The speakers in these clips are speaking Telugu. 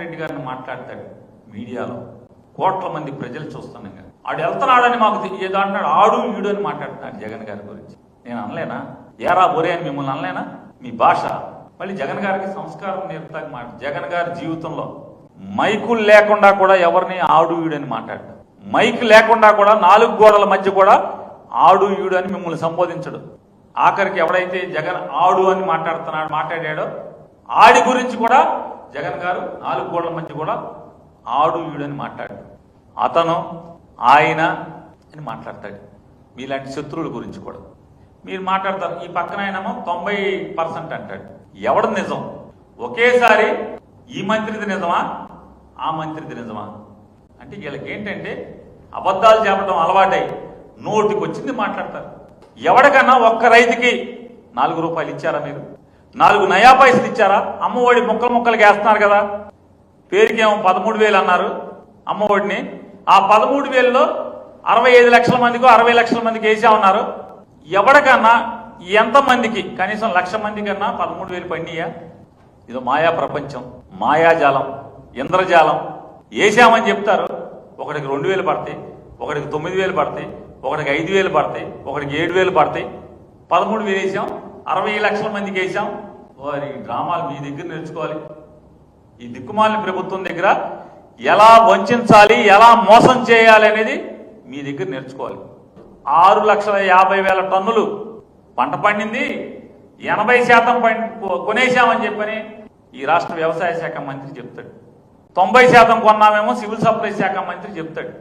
రెడ్డి గారిని మాట్లాడతాడు మీడియాలో. కోట్ల మంది ప్రజలు చూస్తున్నాం కదా. ఆడు వెళ్తున్నాడని మాకు ఏదో అంటున్నాడు. ఆడు వీడు అని మాట్లాడుతున్నాడు జగన్ గారి గురించి. నేను అనలేనా? ఏరా బొరే అని మిమ్మల్ని అనలేనా? మీ భాష. మళ్ళీ జగన్ గారికి సంస్కారం నేర్పుతాక మాట. జగన్ గారి జీవితంలో మైకులు లేకుండా కూడా ఎవరిని ఆడు వీడు అని మాట్లాడతాడు మైక్ లేకుండా కూడా నాలుగు గోడల మధ్య కూడా ఆడు ఈడు అని మిమ్మల్ని సంబోధించడు. ఆఖరికి ఎవడైతే జగన్ ఆడు అని మాట్లాడుతున్నాడు మాట్లాడాడో ఆడి గురించి కూడా జగన్ గారు నాలుగు గోడల మధ్య కూడా ఆడు ఈడు అని మాట్లాడు. అతను ఆయన అని మాట్లాడతాడు. మీలాంటి శత్రువుల గురించి కూడా. మీరు మాట్లాడతారు ఈ పక్కన ఆయనేమో తొంభై పర్సెంట్ అంటాడు. ఎవడు నిజం? ఒకేసారి ఈ మంత్రిది నిజమా? ఆ మంత్రిది నిజమా? అంటే వీళ్ళకి ఏంటంటే అబద్ధాలు చెప్పడం అలవాటై నోటికి వచ్చింది మాట్లాడతారు. ఎవడికన్నా ఒక్క రైతుకి నాలుగు రూపాయలు ఇచ్చారా మీరు? నాలుగు నయా పైసలు ఇచ్చారా? అమ్మఒడి ముక్కలు ముక్కలు వేస్తున్నారు కదా. పేరుకేమో పదమూడు వేలు అన్నారు అమ్మఒడిని ఆ పదమూడు వేలలో అరవై ఐదు లక్షల మందికి అరవై లక్షల మందికి వేసామన్నారు ఎవడికన్నా ఎంతమందికి కనీసం లక్ష మంది కన్నా పదమూడు వేలు పండియా ఇదో మాయా ప్రపంచం మాయాజాలం ఇంద్రజాలం. వేసామని చెప్తారు. ఒకటికి రెండు వేలు పడతాయి ఒకటికి తొమ్మిది వేలు పడతాయి ఒకటికి ఐదు వేలు పడతాయి ఒకటికి ఏడు వేలు పడతాయి. పదమూడు వేలు వేసాం. అరవై లక్షల మందికి వేసాం వారి డ్రామాలు మీ దగ్గర నేర్చుకోవాలి. ఈ దిక్కుమాలిన ప్రభుత్వం దగ్గర ఎలా వంచాలి ఎలా మోసం చేయాలి అనేది మీ దగ్గర నేర్చుకోవాలి. ఆరు లక్షల యాభై వేల టన్నులు పంట పండింది. ఎనభై శాతం పండి కొనేసామని చెప్పని ఈ రాష్ట్ర వ్యవసాయ శాఖ మంత్రి చెప్తాడు. తొంభై శాతం కొన్నామేమో సివిల్ సప్లై శాఖ మంత్రి చెప్తాడు.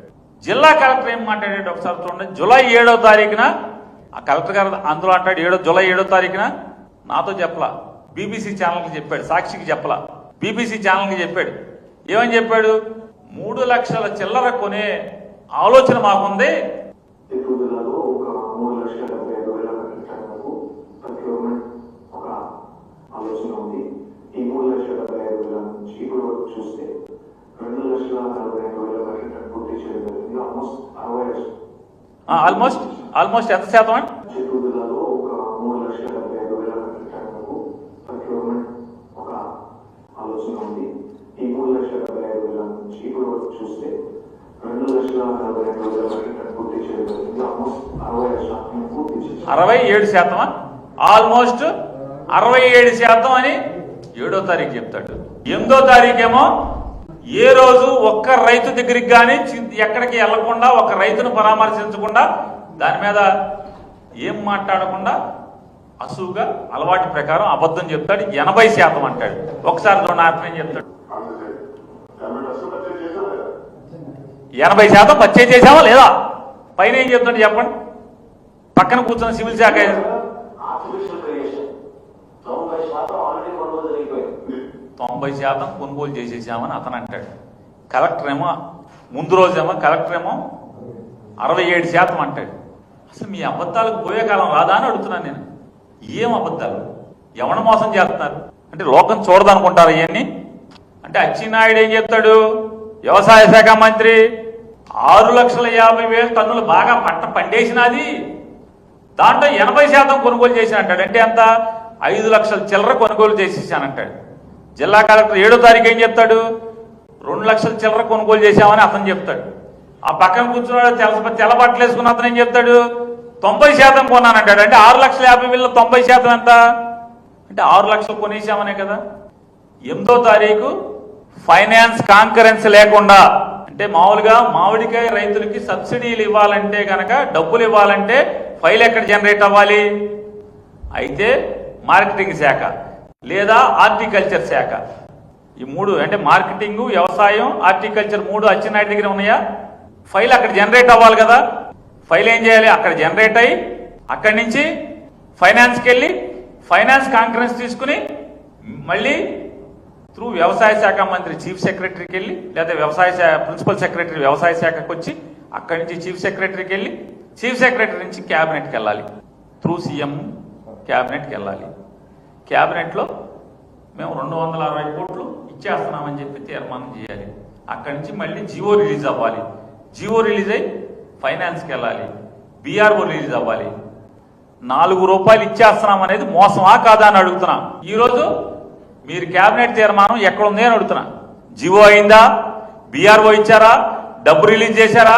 జిల్లా కలెక్టర్ ఏం మాట్లాడాడు ఒకసారి చూడండి. జూలై ఏడో తారీఖున ఆ కలెక్టర్ గారు అందులో అంటాడు ఏడో జూలై ఏడో తారీఖున నాతో చెప్పలా. బీబీసీ ఛానల్కి చెప్పాడు సాక్షికి చెప్పలా. బీబీసీ ఛానల్కి చెప్పాడు. ఏమని చెప్పాడు? మూడు లక్షల చిల్లర కొనే ఆలోచన మాకుంది. చూస్తే రెండు లక్షల నలభై ఐదు వేల పూర్తి చేయడం అరవై ఆల్మోస్ట్ ఆల్మోస్ట్ ఎంత శాతం చూస్తే రెండు లక్షల నలభై వేల మెట్రిక్ పూర్తి ఆల్మోస్ట్ పూర్తి అరవై ఏడు శాతమా ఆల్మోస్ట్ అరవై ఏడు శాతం అని ఏడో తారీఖు చెప్తాడు. ఎనిమిదో తారీఖేమో ఏ రోజు ఒక్క రైతు దగ్గరికి కానీ ఎక్కడికి వెళ్ళకుండా ఒక రైతును పరామర్శించకుండా దాని మీద ఏం మాట్లాడకుండా అసువుగా అలవాటు ప్రకారం అబద్ధం చెప్తాడు ఎనభై శాతం అంటాడు. ఒకసారి చూడండి ఏం చెప్తాడు? ఎనభై శాతం పర్చేజ్ చేసావా లేదా? పైన ఏం చెప్తాడు చెప్పండి? పక్కన కూర్చున్న సివిల్ శాఖ తొంభై శాతం కొనుగోలు తొంభై శాతం కొనుగోలు చేసేసామని అతను అంటాడు. కలెక్టర్ ఏమో ముందు రోజేమో కలెక్టర్ ఏమో అరవై ఏడు శాతం అంటాడు. అసలు మీ అబద్ధాలకు పోయే కాలం రాదా అని అడుగుతున్నాను నేను. ఏం అబద్ధాలు? ఎవరిని మోసం చేస్తున్నారు? అంటే లోకం చూడదనుకుంటారు ఇవన్నీ? అంటే అచ్చినాయుడు ఏం చెప్తాడు? వ్యవసాయ శాఖ మంత్రి ఆరు లక్షల యాభై వేల టన్నులు బాగా పంట పండేసినది. దాంట్లో ఎనభై శాతం కొనుగోలు చేసిన అంటాడు అంటే ఎంత? ఐదు లక్షల చిల్లర కొనుగోలు చేసేసానంటాడు. జిల్లా కలెక్టర్ ఏడో తారీఖు ఏం చెప్తాడు? రెండు లక్షల చిల్లర కొనుగోలు చేశామని అతను చెప్తాడు. ఆ పక్కన కూర్చున్నాడు తెల్ల తెల్లబట్టలు వేసుకున్న అతను ఏం చెప్తాడు? తొంభై శాతం కొన్నానంటాడు. అంటే ఆరు లక్షల యాభై వేల తొంభై శాతం ఎంత? అంటే ఆరు లక్షలు కొనేసామనే కదా. ఎనిమిదో తారీఖు ఫైనాన్స్ కాంకరెన్స్ లేకుండా అంటే మామూలుగా మామిడికాయ రైతులకి సబ్సిడీలు ఇవ్వాలంటే కనుక డబ్బులు ఇవ్వాలంటే ఫైల్ ఎక్కడ జనరేట్ అవ్వాలి? అయితే మార్కెటింగ్ శాఖ లేదా హార్టికల్చర్ శాఖ. ఈ మూడు అంటే మార్కెటింగ్ వ్యవసాయం హార్టికల్చర్ మూడు అచ్చెన్నాయుడు దగ్గర ఉన్నాయా? ఫైల్ అక్కడ జనరేట్ అవ్వాలి కదా. ఫైల్ ఏం చేయాలి? అక్కడ జనరేట్ అయ్యి అక్కడి నుంచి ఫైనాన్స్కి వెళ్ళి ఫైనాన్స్ కాన్ఫరెన్స్ తీసుకుని మళ్ళీ త్రూ వ్యవసాయ శాఖ మంత్రి చీఫ్ సెక్రటరీకి వెళ్ళి లేదా వ్యవసాయ శాఖ ప్రిన్సిపల్ సెక్రటరీ వ్యవసాయ శాఖకు వచ్చి అక్కడి నుంచి చీఫ్ సెక్రటరీకి వెళ్ళి చీఫ్ సెక్రటరీ నుంచి క్యాబినెట్కి వెళ్ళాలి. త్రూ సీఎం క్యాబినెట్కి వెళ్ళాలి. క్యాబినెట్లో మేము రెండు వందల అరవై కోట్లు ఇచ్చేస్తున్నామని చెప్పి తీర్మానం చేయాలి. అక్కడి నుంచి మళ్ళీ జియో రిలీజ్ అవ్వాలి. జియో రిలీజ్ అయ్యి ఫైనాన్స్కి వెళ్ళాలి బీఆర్ఓ రిలీజ్ అవ్వాలి. నాలుగు రూపాయలు ఇచ్చేస్తున్నాం అనేది మోసమా కాదా అని అడుగుతున్నా. ఈరోజు మీరు కేబినెట్ తీర్మానం ఎక్కడుంది అని అడుగుతున్నా. జివో అయిందా? బీఆర్ఓ ఇచ్చారా? డబ్బు రిలీజ్ చేశారా?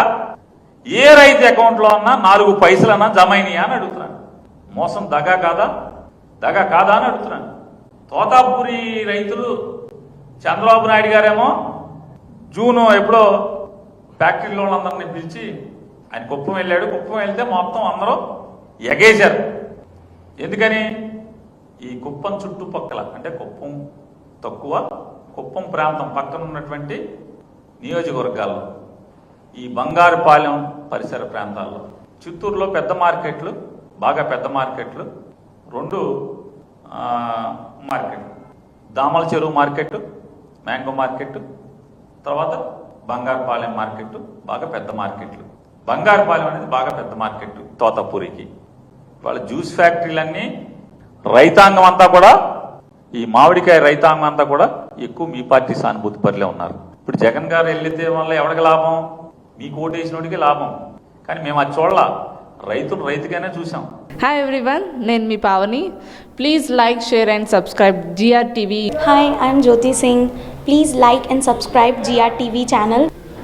ఏ రైతు అకౌంట్లో అన్నా నాలుగు పైసలన్నా జమ అయినాయా అని అడుగుతున్నాను మోసం దగా కాదా? దగా కాదా అని అడుగుతున్నాను తోతాపూరి రైతులు చంద్రబాబు నాయుడు గారేమో జూను ఎప్పుడో ఫ్యాక్టరీలో వాళ్ళందరినీ పిలిచి ఆయన కుప్పం వెళ్ళాడు కుప్పం వెళ్తే మొత్తం అందరూ ఎగేశారు. ఎందుకని? ఈ కుప్పం చుట్టుపక్కల అంటే కుప్పం తక్కువ కుప్పం ప్రాంతం పక్కన ఉన్నటువంటి నియోజకవర్గాల్లో ఈ బంగారుపాలెం పరిసర ప్రాంతాల్లో చిత్తూరులో పెద్ద మార్కెట్లు బాగా పెద్ద మార్కెట్లు రెండు మార్కెట్ దామల చెరువు మార్కెట్ మ్యాంగో మార్కెట్ తర్వాత బంగారుపాలెం మార్కెట్ బాగా పెద్ద మార్కెట్లు. బంగారుపాలెం అనేది బాగా పెద్ద మార్కెట్ తోతపూరికి. వాళ్ళ జ్యూస్ ఫ్యాక్టరీలన్నీ రైతాంగం అంతా కూడా ఈ మామిడికాయ రైతాంగం అంతా కూడా ఎక్కువ మీ పార్టీ సానుభూతి పరిలే ఉన్నారు. ఇప్పుడు జగన్ గారు వెళ్ళితే వల్ల ఎవరికి లాభం? మీకు ఓటేసినోడికి లాభం. కానీ మేము అది చూడాల. రైతులు రైతుగానే చూసాం హాయ్ ఎవ్రీవన్ నేను మీ Pavani. Please like share and subscribe GR TV Hi, I'm Jyoti Singh. Please like and subscribe GRTV channel.